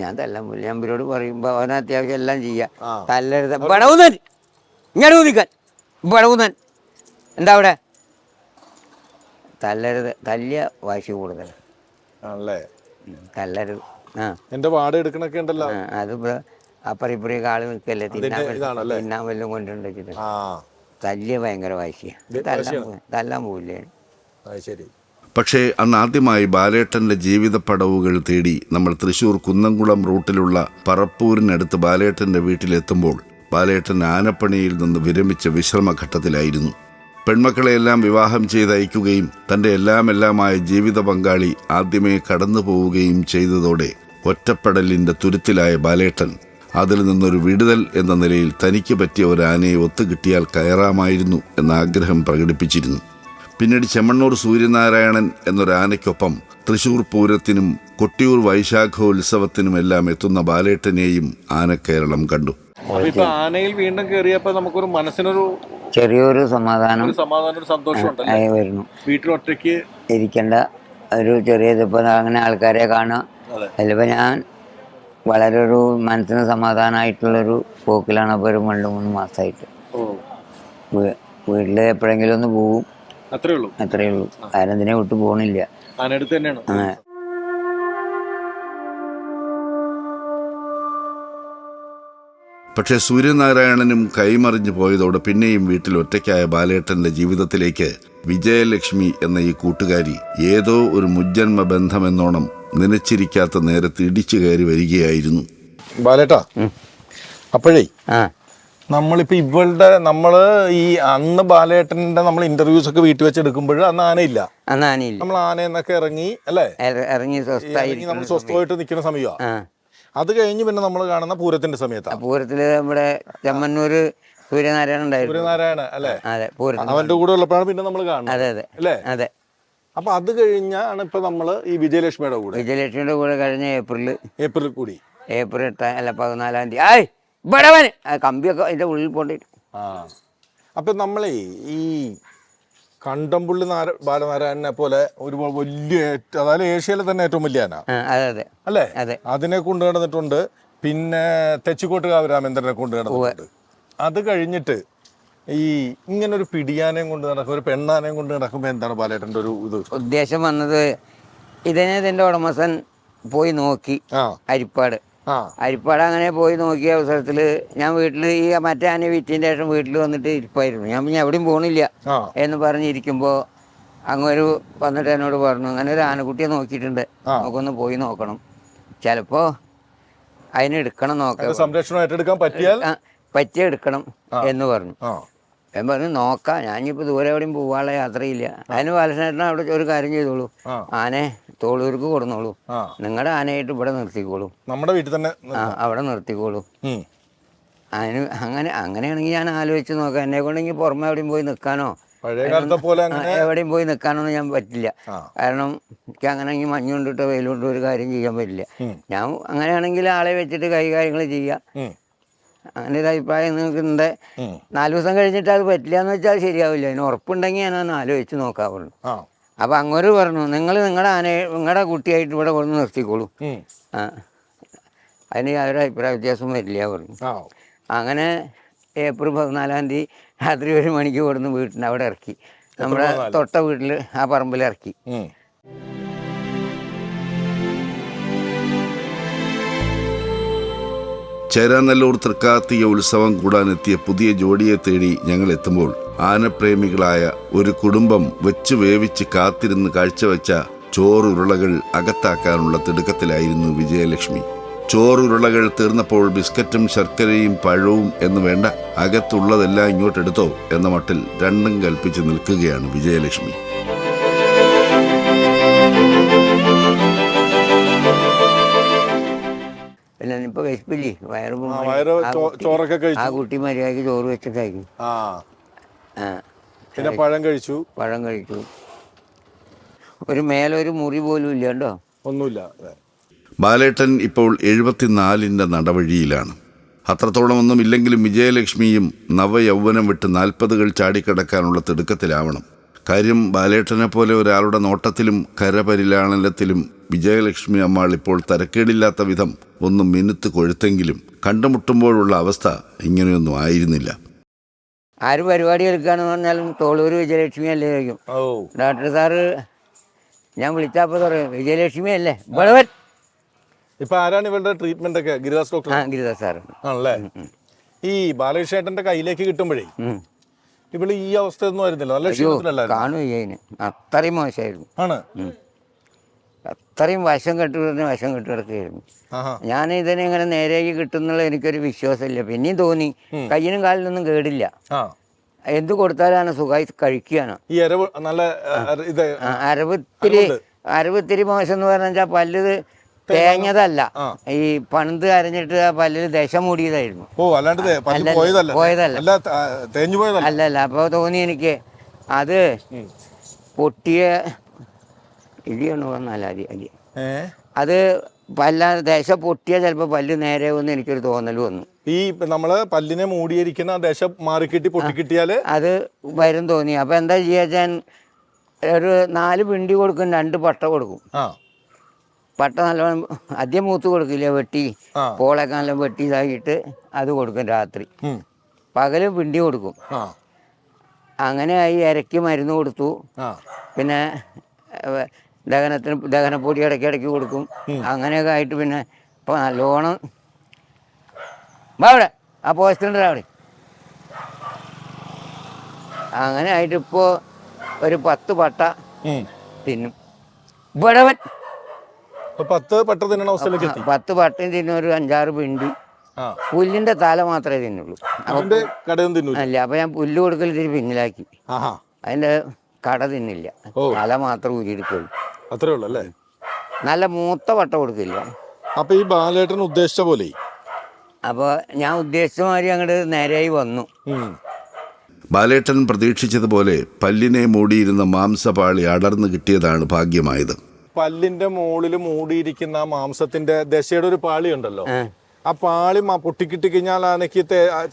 ഞാൻ തല്ലാൻ പോലും ഞാൻ ഇവരോട് പറയുമ്പോ അവൻ അത്യാവശ്യം എല്ലാം ചെയ്യാം. തല്ലരുത്. ബടവുന്നൻ! ഇങ്ങനെ കുതിക്കാൻ ബടവുന്നൻ! എന്താ അവിടെ? തല്ലരുത്. തല്ലിയ വാശി കൂടുതൽ ആണല്ലേ? തല്ലരുത്. എന്റെ വാട എടുക്കണൊക്കെ ഉണ്ടല്ലോ. അത് ഇപ്പൊ അപ്പുറം ഇപ്പുറം കാൾ നിൽക്കല്ലേ തിന്നാൻ? തിന്നാൻ വല്ലതും കൊണ്ടുണ്ടെച്ചിട്ട് ആ. തല്ലിയ ഭയങ്കര വാശിയാണ്. തല്ലാൻ തല്ലാൻ പോവില്ലേ? ശരി. പക്ഷേ അന്ന് ആദ്യമായി ബാലേട്ടന്റെ ജീവിത പടവുകൾ തേടി നമ്മൾ തൃശൂർ കുന്നംകുളം റൂട്ടിലുള്ള പറപ്പൂരിനടുത്ത് ബാലേട്ടന്റെ വീട്ടിലെത്തുമ്പോൾ ബാലേട്ടൻ ആനപ്പണിയിൽ നിന്ന് വിരമിച്ച വിശ്രമഘട്ടത്തിലായിരുന്നു. പെൺമക്കളെയെല്ലാം വിവാഹം ചെയ്തയക്കുകയും തന്റെ എല്ലാം എല്ലാമായ ജീവിത പങ്കാളി ആദ്യമേ കടന്നു പോവുകയും ചെയ്തതോടെ ഒറ്റപ്പെടലിന്റെ തുരുത്തിലായ ബാലേട്ടൻ അതിൽ നിന്നൊരു വിടുതൽ എന്ന നിലയിൽ തനിക്ക് പറ്റിയ ഒരു ആനയെ ഒത്തുകിട്ടിയാൽ കയറാമായിരുന്നു എന്ന ആഗ്രഹം പ്രകടിപ്പിച്ചിരുന്നു. പിന്നീട് ചെമ്മണ്ണൂർ സൂര്യനാരായണൻ എന്നൊരു ആനയ്ക്കൊപ്പം തൃശൂർ പൂരത്തിനും കൊട്ടിയൂർ വൈശാഖോത്സവത്തിനുമെല്ലാം എത്തുന്ന ബാലേട്ടനെയും ആനക്കേരളം കണ്ടു. ഇപ്പൊ ആനയിൽ വീണ്ടും കയറിയപ്പോ നമുക്കൊരു മനസ്സിനൊരു ചെറിയൊരു സമാധാനം സമാധാനം ഒരു സന്തോഷം വരുന്നു. വീട്ടിൽ ഒറ്റയ്ക്ക് ഇരിക്കേണ്ട ഒരു ചെറിയ ഇതിപ്പോൾ അങ്ങനെ ആൾക്കാരെ കാണുക. അതെ. അതിലിപ്പോൾ ഞാൻ വളരെ ഒരു മനസ്സിന് സമാധാനമായിട്ടുള്ളൊരു പോക്കിലാണ് അപ്പൊ ഒരു രണ്ട് മൂന്ന് മാസമായിട്ട് വീട്ടിൽ എപ്പോഴെങ്കിലും ഒന്ന് പോവും. അത്രേ ഉള്ളൂ. അത്രേ ഉള്ളൂ. ആരെന്തിനെ വിട്ട് പോകണില്ല പക്ഷേ സൂര്യനാരായണനും കൈമറിഞ്ഞു പോയതോടെ പിന്നെയും വീട്ടിൽ ഒറ്റയ്ക്കായ ബാലേട്ടന്റെ ജീവിതത്തിലേക്ക് വിജയലക്ഷ്മി എന്ന ഈ കൂട്ടുകാരി ഏതോ ഒരു മുജ്ജന്മ ബന്ധമെന്നോണം നനച്ചിരിക്കാത്ത നേരത്ത് ഇടിച്ചു കയറി വരികയായിരുന്നു. ബാലേട്ടാ അപ്പോഴേ നമ്മളിപ്പോൾ നമ്മളിപ്പോ ഇവളുടെ നമ്മൾ ഈ അന്ന് ബാലേട്ടന്റെ നമ്മൾ ഇന്റർവ്യൂസ് ഒക്കെ വീട്ടിൽ വെച്ച് എടുക്കുമ്പോൾ അന്ന് ആനയില്ല. നമ്മൾ ആനയെന്നൊക്കെ ഇറങ്ങി അല്ലേ? ഇറങ്ങി നമ്മൾ സ്വസ്ഥമായിട്ട് നിൽക്കുന്ന സമയമാണ് അത് കഴിഞ്ഞ് പിന്നെ നമ്മൾ കാണുന്ന പൂരത്തിന്റെ സമയത്ത്. സമയത്താണ് പൂരത്തിൽ നമ്മുടെ ചെമ്മന്നൂര് സൂര്യനാരായണ ഉണ്ടായിരുന്നു. സൂര്യനാരായണ അല്ലേ? അതെ പൂരത്തിന് അവന്റെ കൂടെ ഉള്ളപ്പോഴാണ് പിന്നെ നമ്മൾ കാണുന്നത് അതെ അതെ അല്ലേ? അതെ. അപ്പൊ അത് കഴിഞ്ഞാണ് ഇപ്പൊ നമ്മൾ ഈ വിജയലക്ഷ്മിയുടെ കൂടെ. വിജയലക്ഷ്മിയുടെ കൂടെ കഴിഞ്ഞ ഏപ്രിൽ ഏപ്രിൽ കൂടി. ഏപ്രിൽ എട്ട് അല്ല പതിനാലാം തീയതി. ആയ് ഇവിടെ കമ്പിയൊക്കെ അതിന്റെ ഉള്ളിൽ പോണ്ടിട്ട്. ആ. അപ്പൊ നമ്മളെ ഈ കണ്ടംപുള്ളി നാര ബാലനാരായണനെ പോലെ ഒരു വലിയ അതായത് ഏഷ്യയിലെ തന്നെ ഏറ്റവും വലിയ ആന. അതെ അതെ. അല്ലേ? അതെ. അതിനെ കൊണ്ടു നടന്നിട്ടുണ്ട്. പിന്നെ തെച്ചിക്കോട്ടുകാവ് രാമേന്ദ്രനെ കൊണ്ട് നടന്നിട്ടുണ്ട്. അത് കഴിഞ്ഞിട്ട് ഈ ഇങ്ങനെ ഒരു പിടിയാനയും കൊണ്ട് നടക്കും ഒരു പെണ്ണാനയും കൊണ്ട് നടക്കുമ്പോൾ എന്താണ് ബാലേട്ടന്റെ ഒരു ഇത്? ഉദ്ദേശം വന്നത് ഇതിനെ ഇതിന്റെ ഉടമസ്ഥൻ പോയി നോക്കി ആ. അരിപ്പാട്. അരിപ്പാട് അങ്ങനെ പോയി നോക്കിയ അവസരത്തിൽ ഞാൻ വീട്ടിൽ ഈ മറ്റേ ആന വിറ്റിന്റെ ശേഷം വീട്ടിൽ വന്നിട്ട് ഇരിപ്പായിരുന്നു. ഞാൻ പിന്നെ എവിടെയും പോണില്ല എന്ന് പറഞ്ഞിരിക്കുമ്പോൾ അങ്ങൊരു വന്നിട്ട് എന്നോട് പറഞ്ഞു അങ്ങനെ ഒരു ആനക്കുട്ടിയെ നോക്കിയിട്ടുണ്ട്. നമുക്കൊന്ന് പോയി നോക്കണം. ചിലപ്പോൾ അതിനെ എടുക്കണം നോക്കാം സംരക്ഷണം ഏറ്റെടുക്കാൻ പറ്റിയാൽ പറ്റിയ എടുക്കണം എന്ന് പറഞ്ഞു. ഞാൻ പറഞ്ഞു നോക്കാം. ഞാനിപ്പോൾ ദൂരെ എവിടെയും പോവാനുള്ള യാത്രയില്ല. അതിന് ബാലകൃഷ്ണേട്ടൻ അവിടെ ഒരു കാര്യം ചെയ്തോളൂ. ആനെ തോളൂർക്ക് കൊടുന്നോളൂ. നിങ്ങളുടെ ആനയായിട്ട് ഇവിടെ നിർത്തിക്കോളൂ. നമ്മുടെ വീട്ടിൽ തന്നെ അവിടെ നിർത്തിക്കോളൂ. അതിന് അങ്ങനെ അങ്ങനെയാണെങ്കിൽ ഞാൻ ആലോചിച്ച് നോക്കാം. എന്നെ കൊണ്ടെങ്കിൽ പുറമെ എവിടെയും പോയി നിൽക്കാനോ? എവിടെയും പോയി നിൽക്കാനൊന്നും ഞാൻ പറ്റില്ല. കാരണം എനിക്ക് അങ്ങനെയെങ്കിൽ മഞ്ഞുകൊണ്ടിട്ടോ വെയിലുകൊണ്ടോ ഒരു കാര്യം ചെയ്യാൻ പറ്റില്ല. ഞാൻ അങ്ങനെയാണെങ്കിൽ ആളെ വെച്ചിട്ട് കൈകാര്യങ്ങൾ ചെയ്യാം. അങ്ങനെ ഒരു അഭിപ്രായം നിങ്ങൾക്കുണ്ട് ഉം. നാല് ദിവസം കഴിഞ്ഞിട്ട് അത് പറ്റില്ല എന്ന് വെച്ചാൽ ശരിയാവില്ല. അതിന് ഉറപ്പുണ്ടെങ്കിൽ ഞാനൊന്ന് ആലോചിച്ച് നോക്കാവുള്ളൂ. ആ അപ്പോൾ അങ്ങോട്ട് പറഞ്ഞു നിങ്ങൾ നിങ്ങളുടെ ആനയെ നിങ്ങളുടെ കുട്ടിയായിട്ട് ഇവിടെ കൊണ്ട് നിർത്തിക്കോളൂ. ആ. അതിന് യാതൊരു അഭിപ്രായ വ്യത്യാസവും വരില്ല പറഞ്ഞു. അങ്ങനെ ഏപ്രിൽ പതിനാലാം തീയതി രാത്രി ഒരു മണിക്ക് കൊടുന്ന് വീട്ടിന് അവിടെ ഇറക്കി. നമ്മുടെ തൊട്ട വീട്ടിൽ ആ പറമ്പിൽ ഇറക്കി. ചേരാനല്ലൂർ ചേരാനെല്ലൂർ തൃക്കാർത്തിക ഉത്സവം കൂടാനെത്തിയ പുതിയ ജോഡിയെ തേടി ഞങ്ങൾ എത്തുമ്പോൾ ആനപ്രേമികളായ ഒരു കുടുംബം വെച്ച് വേവിച്ച് കാത്തിരുന്ന് കാഴ്ചവെച്ച ചോറുരുളകൾ അകത്താക്കാനുള്ള തിടുക്കത്തിലായിരുന്നു വിജയലക്ഷ്മി. ചോറുരുളകൾ തീർന്നപ്പോൾ ബിസ്ക്കറ്റും ശർക്കരയും പഴവും എന്ന് വേണ്ട അകത്തുള്ളതെല്ലാം ഇങ്ങോട്ടെടുത്തോ എന്ന മട്ടിൽ രണ്ടും കൽപ്പിച്ച് നിൽക്കുകയാണ് വിജയലക്ഷ്മി. പിന്നെ ഇപ്പോൾ വിശപ്പില്ലേ വയറും ആ, കുട്ടി- മര്യാദയ്ക്ക് ചോറ് വെച്ചിട്ടായി ആ ആ. പിന്നെ പഴം കഴിച്ചു. പഴം കഴിച്ചു. ഒരു മേലൊരു മുറി പോലും ഇല്ല കേട്ടോ ഒന്നുമില്ല ബാലേട്ടൻ ഇപ്പോൾ എഴുപത്തിനാലിന്റെ നടവഴിയിലാണ്. അത്രത്തോളമൊന്നും ഇല്ലെങ്കിലും വിജയലക്ഷ്മിയും നവയൗവനം വിട്ട് നാൽപ്പതുകൾ ചാടിക്കടക്കാനുള്ള തിടുക്കത്തിലാവണം. കാര്യം ബാലേട്ടനെ പോലെ ഒരാളുടെ നോട്ടത്തിലും കരപരിലാളനത്തിലും വിജയലക്ഷ്മി അമ്മാൾ ഇപ്പോൾ തരക്കേടില്ലാത്ത വിധം ഒന്ന് മിനുത്ത് കൊഴുത്തെങ്കിലും കണ്ടുമുട്ടുമ്പോഴുള്ള അവസ്ഥ ഇങ്ങനെയൊന്നും ആയിരുന്നില്ല. ആര് പരിപാടി എടുക്കുകയാണെന്ന് പറഞ്ഞാലും തോളൂർ വിജയലക്ഷ്മി അല്ലേ ചോദിക്കും. ഡോക്ടർ സാറ് ഞാൻ വിളിച്ചപ്പോൾ പറയും വിജയലക്ഷ്മി അല്ലേ? ബളവൻ. ഇപ്പൊ ആരാണ് ഇവരുടെ ട്രീറ്റ്മെന്റ് ഒക്കെ? ഗിരിദാസ് ഡോക്ടർ ആ ഗിരിദാസ് സാറ്. ആണല്ലേ? ഈ ബാലകൃഷ്ണേട്ടന്റെ കയ്യിലേക്ക് കിട്ടുമ്പോഴേ. ഇവൾ ഈ അവസ്ഥയൊന്നും ആയിരുന്നില്ല നല്ല ക്ഷീണത്തിലല്ലായിരുന്നു? അതിന് അത്രയും മോശമായിരുന്നു. ആണ്. അത്രയും വശം കെട്ടി വശം കെട്ടി കിടക്കുകയായിരുന്നു. ഞാൻ ഇതിനെ ഇങ്ങനെ നേരേക്ക് കിട്ടുന്നുള്ള എനിക്കൊരു വിശ്വാസമില്ല. പിന്നെയും തോന്നി കയ്യിനും കാലിനൊന്നും കേടില്ല. എന്ത് കൊടുത്താലാണ് സുഖമായി കഴിക്കുകയാണ്. ഈ എരവ് നല്ല ഇത് അരവിത്തിരി അരവിത്തിരി മോശം എന്ന് പറഞ്ഞാൽ പല്ല് തേങ്ങതല്ല. ഈ പണിത് അരഞ്ഞിട്ട് ആ പല്ലിൽ ദശ മൂടിയതായിരുന്നു. ഓ അല്ലാണ്ട് അല്ലല്ല, പോയതല്ല. തേഞ്ഞു പോയതല്ല. അല്ല അല്ല അപ്പോൾ തോന്നി എനിക്ക് അത് പൊട്ടിയ ഇടിയാണ് പറഞ്ഞാൽ അരി അരി. അത് പല്ല ദശ പൊട്ടിയ ചിലപ്പോൾ പല്ല് നേരെ വന്ന് എനിക്കൊരു തോന്നൽ വന്നു. ഈ നമ്മൾ പല്ലിനെ മൂടിയിരിക്കുന്ന ദശ മാറിക്കിട്ടി പൊട്ടിക്കിട്ടിയാൽ? അത് വരും തോന്നി. അപ്പൊ എന്താ ചെയ്യാച്ചാൻ ഒരു നാല് പിണ്ടി കൊടുക്കും രണ്ട് പട്ട കൊടുക്കും. പട്ട നല്ലോണം ആദ്യം മൂത്ത് കൊടുക്കില്ല വെട്ടി. പോളൊക്കെ നല്ല വെട്ടി ഇതാക്കിയിട്ട് അത് കൊടുക്കും രാത്രി. പകലും പിണ്ടി കൊടുക്കും. അങ്ങനെ ആയി ഇരക്കി മരുന്ന് കൊടുത്തു. പിന്നെ ദഹനത്തിന് ദഹനപ്പൊടി ഇടയ്ക്ക് ഇടയ്ക്ക് കൊടുക്കും. അങ്ങനെയൊക്കെ ആയിട്ട് പിന്നെ ഇപ്പോൾ നല്ലോണം അവിടെ. ആ പോസ്റ്റുണ്ട് അവിടെ. അങ്ങനെ ആയിട്ട് ഇപ്പോൾ ഒരു പത്ത് പട്ട. തിന്നും. ഇവിടവൻ പത്ത് പട്ട തിന്നണ അവസ്ഥയിലേക്ക് പത്ത് പട്ടയും തിന്നും ഒരു അഞ്ചാറ് പിണ്ടി. പുല്ലിന്റെ തല മാത്രമേ തിന്നുള്ളൂ. അല്ല അപ്പൊ ഞാൻ പുല്ല് കൊടുക്കൽ ഇത്തിരി പിന്നിലാക്കി. അതിന്റെ കട തിന്നില്ല. തല മാത്രം ഊരിയെടുക്കുള്ളൂ. അത്രേ ഉള്ളു അല്ലേ നല്ല മൂത്ത വട്ട കൊടുക്കില്ല. അപ്പൊ ഈ ബാലേട്ടൻ ഉദ്ദേശിച്ച പോലെ. അപ്പോൾ ഞാൻ ഉദ്ദേശിച്ച മാതിരി അങ്ങോട്ട് നേരെയായി വന്നു. ബാലേട്ടൻ പ്രതീക്ഷിച്ചതുപോലെ പല്ലിനെ മൂടിയിരുന്ന മാംസപാളി അടർന്നു കിട്ടിയതാണ് ഭാഗ്യമായത്. പല്ലിന്റെ മുകളിൽ മൂടിയിരിക്കുന്ന ആ മാംസത്തിന്റെ ദശയുടെ ഒരു പാളി ഉണ്ടല്ലോ ആ. പാളി പൊട്ടിക്കിട്ടി കഴിഞ്ഞാൽ എനിക്ക്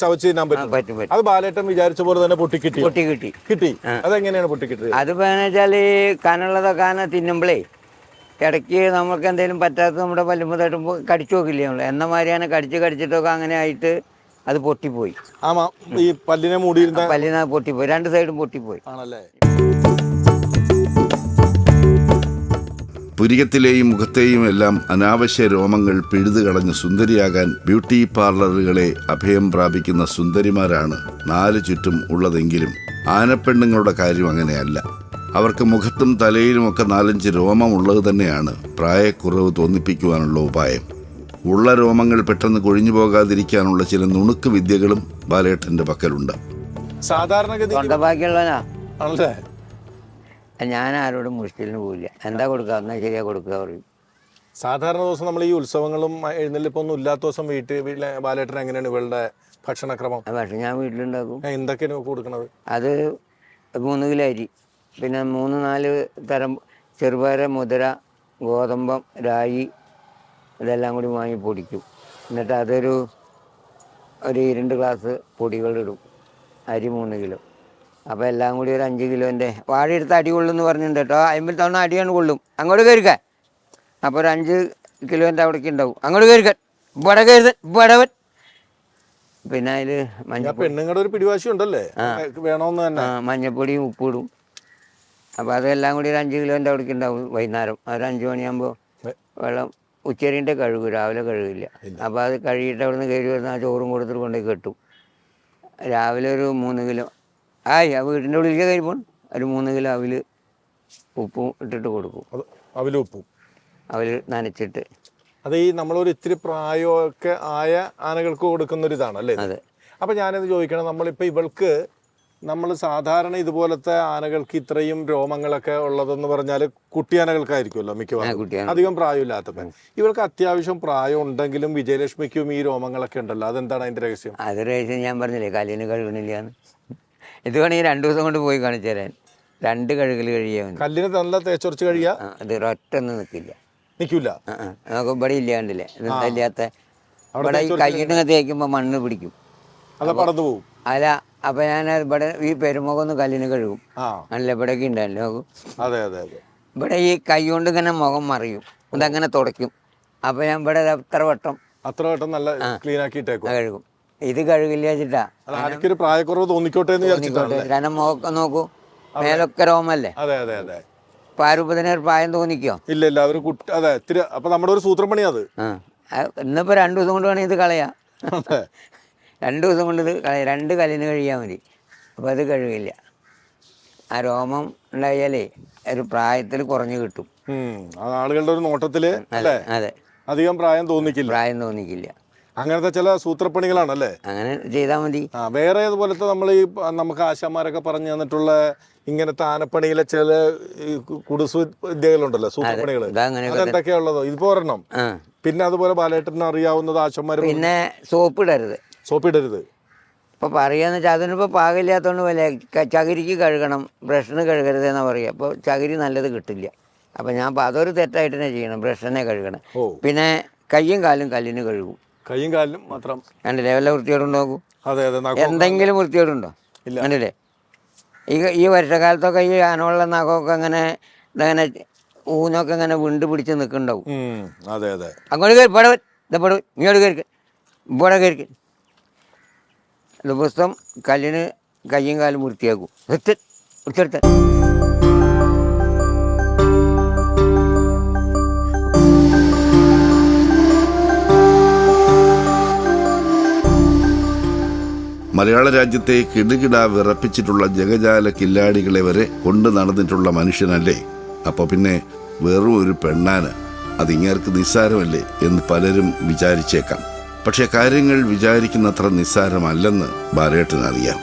ചവച്ച് തിന്നാൻ പറ്റും. അത് ബാലേട്ടൻ വിചാരിച്ച പോലെ തന്നെ പൊട്ടിക്കിട്ടി. പൊട്ടി കിട്ടി. കിട്ടി അതെങ്ങനെയാണ് പൊട്ടിക്കിട്ടിയത്? അത് എന്ന് വെച്ചാൽ ഈ കനുള്ളതൊക്കെ തിന്നുമ്പളേ ഇടയ്ക്ക് നമുക്ക് എന്തെങ്കിലും പറ്റാത്ത നമ്മുടെ പല്ലുമ്പ് തട്ടുമ്പോൾ കടിച്ചു നോക്കില്ലേ നമ്മൾ എന്ന മാതിരിയാണ് കടിച്ച് കടിച്ചിട്ടൊക്കെ അങ്ങനെ ആയിട്ട് അത് പൊട്ടിപ്പോയി. ആ ഈ പല്ലിനെ മൂടിയിരുന്ന പല്ലിനെ പൊട്ടിപ്പോയി. രണ്ട് സൈഡും പൊട്ടിപ്പോയി. ആണല്ലേ? പുരികത്തിലെയും മുഖത്തെയും എല്ലാം അനാവശ്യ രോമങ്ങൾ പിഴുതു കളഞ്ഞ് സുന്ദരിയാകാൻ ബ്യൂട്ടി പാർലറുകളെ അഭയം പ്രാപിക്കുന്ന സുന്ദരിമാരാണ് നാല് ചുറ്റും ഉള്ളതെങ്കിലും ആനപ്പെണ്ണുങ്ങളുടെ കാര്യം അങ്ങനെയല്ല. അവർക്ക് മുഖത്തും തലയിലുമൊക്കെ നാലഞ്ച് രോമം ഉള്ളത് തന്നെയാണ് പ്രായക്കുറവ് തോന്നിപ്പിക്കുവാനുള്ള ഉപായം. ഉള്ള രോമങ്ങൾ പെട്ടെന്ന് കൊഴിഞ്ഞു പോകാതിരിക്കാനുള്ള ചില നുണുക്ക് വിദ്യകളും ബാലേട്ടന്റെ പക്കലുണ്ട്. സാധാരണഗതി ഞാൻ ആരോടും മുഷ്ടിലിന് പോവില്ല. എന്താ കൊടുക്കുക എന്നാൽ ശരിയാ കൊടുക്കുക പറയും. സാധാരണ ദിവസം നമ്മൾ ഈ ഉത്സവങ്ങളും എഴുന്നള്ളിപ്പൊന്നും ഇല്ലാത്ത ദിവസം വീട്ടിൽ വീട്ടിലെ ബാലേട്ടൻ എങ്ങനെയാണ് ഇവളുടെ ഭക്ഷണക്രമം? ഭക്ഷണം ഞാൻ വീട്ടിലുണ്ടാക്കും. എന്തൊക്കെയാണ് കൊടുക്കുന്നത് അത് മൂന്ന് കിലോ അരി. പിന്നെ മൂന്ന് നാല് തരം ചെറുപയർ മുതിര ഗോതമ്പം രായി ഇതെല്ലാം കൂടി വാങ്ങി പൊടിക്കും. എന്നിട്ട് അതൊരു ഒരു രണ്ട് ഗ്ലാസ് പൊടികളിടും. അരി മൂന്ന് കിലോ. അപ്പോൾ എല്ലാം കൂടി ഒരു അഞ്ച് കിലോന്റെ വാഴയെടുത്ത് അടി കൊള്ളുമെന്ന് പറഞ്ഞിട്ടുണ്ട് കേട്ടോ. അമ്പത് തവണ അടിയാണ് കൊള്ളും. അങ്ങോട്ട് കയറിക്കാൻ അപ്പോൾ ഒരു അഞ്ച് കിലോന്റെ അവിടേക്ക് ഉണ്ടാവും. അങ്ങോട്ട് കയറിക്കാൻ ഇവിടെ കയറുതൻ ഇവിടവൻ പിന്നെ അതിൽ പെണ്ണുങ്ങളുടെ ഒരു പിടിവാശി ഉണ്ടല്ലേ? വേണമെന്ന് തന്നെ. മഞ്ഞപ്പൊടിയും ഉപ്പിടും അപ്പോൾ അതെല്ലാം കൂടി ഒരു അഞ്ച് കിലോന്റെ അവിടേക്ക് ഉണ്ടാവും വൈകുന്നേരം. ഒരു അഞ്ച് മണിയാകുമ്പോൾ വെള്ളം ഉച്ചരിന്റെ കഴുകും. രാവിലെ കഴുകില്ല. അപ്പോൾ അത് കഴുകിയിട്ട് അവിടെ നിന്ന് കയറി വരുന്ന ആ ചോറും കൊടുത്തിട്ട് കൊണ്ടുപോയി കെട്ടും. രാവിലെ ഒരു മൂന്ന് കിലോ ആയി ആ വീടിന്റെ ഉള്ളിലേക്ക് കഴിയുമ്പോൾ ഒരു മൂന്ന് കിലോ അവിൽ ഉപ്പും ഇട്ടിട്ട് കൊടുക്കും. അത് അവലും ഉപ്പും. അവൽ നനച്ചിട്ട്. അത് ഈ നമ്മളൊരു ഇത്തിരി പ്രായമൊക്കെ ആയ ആനകൾക്ക് കൊടുക്കുന്ന ഒരു ഇതാണ് അല്ലേ? അതെ. അപ്പം ഞാനിത് ചോദിക്കണം നമ്മളിപ്പോൾ ഇവൾക്ക് നമ്മൾ സാധാരണ ഇതുപോലത്തെ ആനകൾക്ക് ഇത്രയും രോമങ്ങളൊക്കെ ഉള്ളതെന്ന് പറഞ്ഞാൽ കുട്ടിയാനകൾക്കായിരിക്കുമല്ലോ മിക്കവാറും. അധികം പ്രായമില്ലാത്തപ്പോ ഇവൾക്ക് അത്യാവശ്യം പ്രായം ഉണ്ടെങ്കിലും വിജയലക്ഷ്മിക്കും ഈ രോമങ്ങളൊക്കെ ഉണ്ടല്ലോ. അതെന്താണ് അതിന്റെ രഹസ്യം? അത് രഹസ്യം ഞാൻ പറഞ്ഞില്ലേ കല്ലിന് കഴുകണില്ലാന്ന് ഇത് വേണമെങ്കിൽ രണ്ട് ദിവസം കൊണ്ട് പോയി കാണിച്ചു തരാൻ. രണ്ട് കഴുകൽ കഴിയാൻ. കല്ലിന് നല്ല തേച്ചൊറച്ച് കഴിയാ അത് ഒറ്റൊന്നും നിൽക്കില്ല നിൽക്കില്ല. നമുക്ക് ഇവിടെ ഇല്ലാണ്ടില്ലേ ഇല്ലാത്ത ഇവിടെ ഈ കയ്യിന് തേക്കുമ്പോൾ മണ്ണ് പിടിക്കും. പറന്നു പോകും അല്ല അപ്പൊ ഞാൻ ഇവിടെ ഈ പെരുമുഖം ഒന്ന് കല്ലിന് കഴുകും. നല്ല നല്ല ഒക്കെ ഉണ്ടല്ലോ. അതെ അതെ അതെ. ഇവിടെ ഈ കൈ കൊണ്ട് ഇങ്ങനെ മുഖം മറിയും. ഇതങ്ങനെ തുടയ്ക്കും. അപ്പൊ ഞാൻ ഇവിടെ എത്ര വട്ടം അത്ര വട്ടം നല്ല ക്ലീൻ ആക്കിയിട്ടേക്കും കഴുകും. ഇത് കഴുകില്ല വെച്ചിട്ടാ. അത് പ്രായക്കുറവ് തോന്നിക്കോട്ടെ എന്ന് വിചാരിച്ചിട്ടാണ് കാരണം മുഖമൊക്കെ നോക്കൂ മേലൊക്കെ രോമല്ലേ? അതെ അതെ അതെ. പാരൂപത്തിന് ഒരു പ്രായം തോന്നിക്കോ? ഇല്ല ഇല്ല അവർ കുട്ടി അതെ ഇത്തിരി അപ്പൊ നമ്മുടെ ഒരു സൂത്രം പണിയാ അത്. ആ. അത് ഇന്നിപ്പോൾ രണ്ട് ദിവസം കൊണ്ട് വേണമെങ്കിൽ ഇത് കളയാം. അതെ. രണ്ട് ദിവസം കൊണ്ട് ഇത് കളയാം. രണ്ട് കല്ലിന് കഴിയാൽ മതി. അപ്പോൾ അത് കഴുകില്ല. ആ രോമം ഉണ്ടായാലേ ഒരു പ്രായത്തിൽ കുറഞ്ഞു കിട്ടും. ഉം. അത് ആളുകളുടെ ഒരു നോട്ടത്തിൽ അല്ലേ? അതെ. അധികം പ്രായം തോന്നിക്കില്ല. പ്രായം തോന്നിക്കില്ല. അങ്ങനത്തെ ചില സൂത്രപ്പണികളാണല്ലേ? അങ്ങനെ ചെയ്താൽ മതി. ആ വേറെ അതുപോലത്തെ നമ്മൾ ഈ നമുക്ക് ആശാന്മാരൊക്കെ പറഞ്ഞു തന്നിട്ടുള്ള ഇങ്ങനത്തെ ആനപ്പണിയിലെ ചില കുടുസു വിദ്യകളുണ്ടല്ലോ സൂത്രപ്പണികൾ അതെന്തൊക്കെയാ ഉള്ളത്? ഇതിപ്പോ ഒരെണ്ണം. പിന്നെ അതുപോലെ ബാലേട്ടന് അറിയാവുന്നത് ആശാന്മാർ പിന്നെ സോപ്പ് ഇടരുത്. സോപ്പ് ഇടരുത്. ഇപ്പോൾ പറയാന്ന് വെച്ചാൽ അതിനിപ്പോൾ പാകില്ലാത്തതുകൊണ്ട് പോലെ ചകിരിക്ക് കഴുകണം ബ്രഷിന് കഴുകരുത് എന്നാ പറയുക അപ്പോൾ ചകിരി നല്ലത് കിട്ടില്ല. അപ്പോൾ ഞാൻ അപ്പോൾ അതൊരു തെറ്റായിട്ട് തന്നെ ചെയ്യണം ബ്രഷിനെ കഴുകണം. പിന്നെ കയ്യും കാലും കല്ലിന് കഴുകും. കൈയും കാലിലും മാത്രം. കണ്ടില്ലേ? വല്ല വൃത്തിയോടുണ്ടോ നോക്കൂ. അതെ അതെ എന്തെങ്കിലും വൃത്തികേടുണ്ടോ? ഇല്ല. കണ്ടില്ലേ? ഈ ഈ വർഷക്കാലത്തൊക്കെ ഈ ആനവെള്ള നഖമൊക്കെ അങ്ങനെ ഇതങ്ങനെ ഊനൊക്കെ ഇങ്ങനെ വിണ്ട് പിടിച്ച് നിൽക്കുന്നുണ്ടാവും അതെ അതെ. അങ്ങോട്ട് കയറി ഇവിടെ ഇതപ്പെടു ഇങ്ങോട്ട് കയറി ഇവിടെ കയറി ദിവസം കല്ലിന് കയ്യും കാലും വൃത്തിയാക്കും. വൃത്തി വൃത്തിയെടുത്ത്. മലയാള രാജ്യത്തെ കിടുകിട വിറപ്പിച്ചിട്ടുള്ള ജഗജാല കില്ലാടികളെ വരെ കൊണ്ടു നടന്നിട്ടുള്ള മനുഷ്യനല്ലേ? അപ്പൊ പിന്നെ വെറും ഒരു പെണ്ണാന് അതിങ്ങേർക്ക് നിസ്സാരമല്ലേ എന്ന് പലരും വിചാരിച്ചേക്കാം. പക്ഷേ കാര്യങ്ങൾ വിചാരിക്കുന്നത്ര നിസ്സാരമല്ലെന്ന് ബാലേട്ടനറിയാം.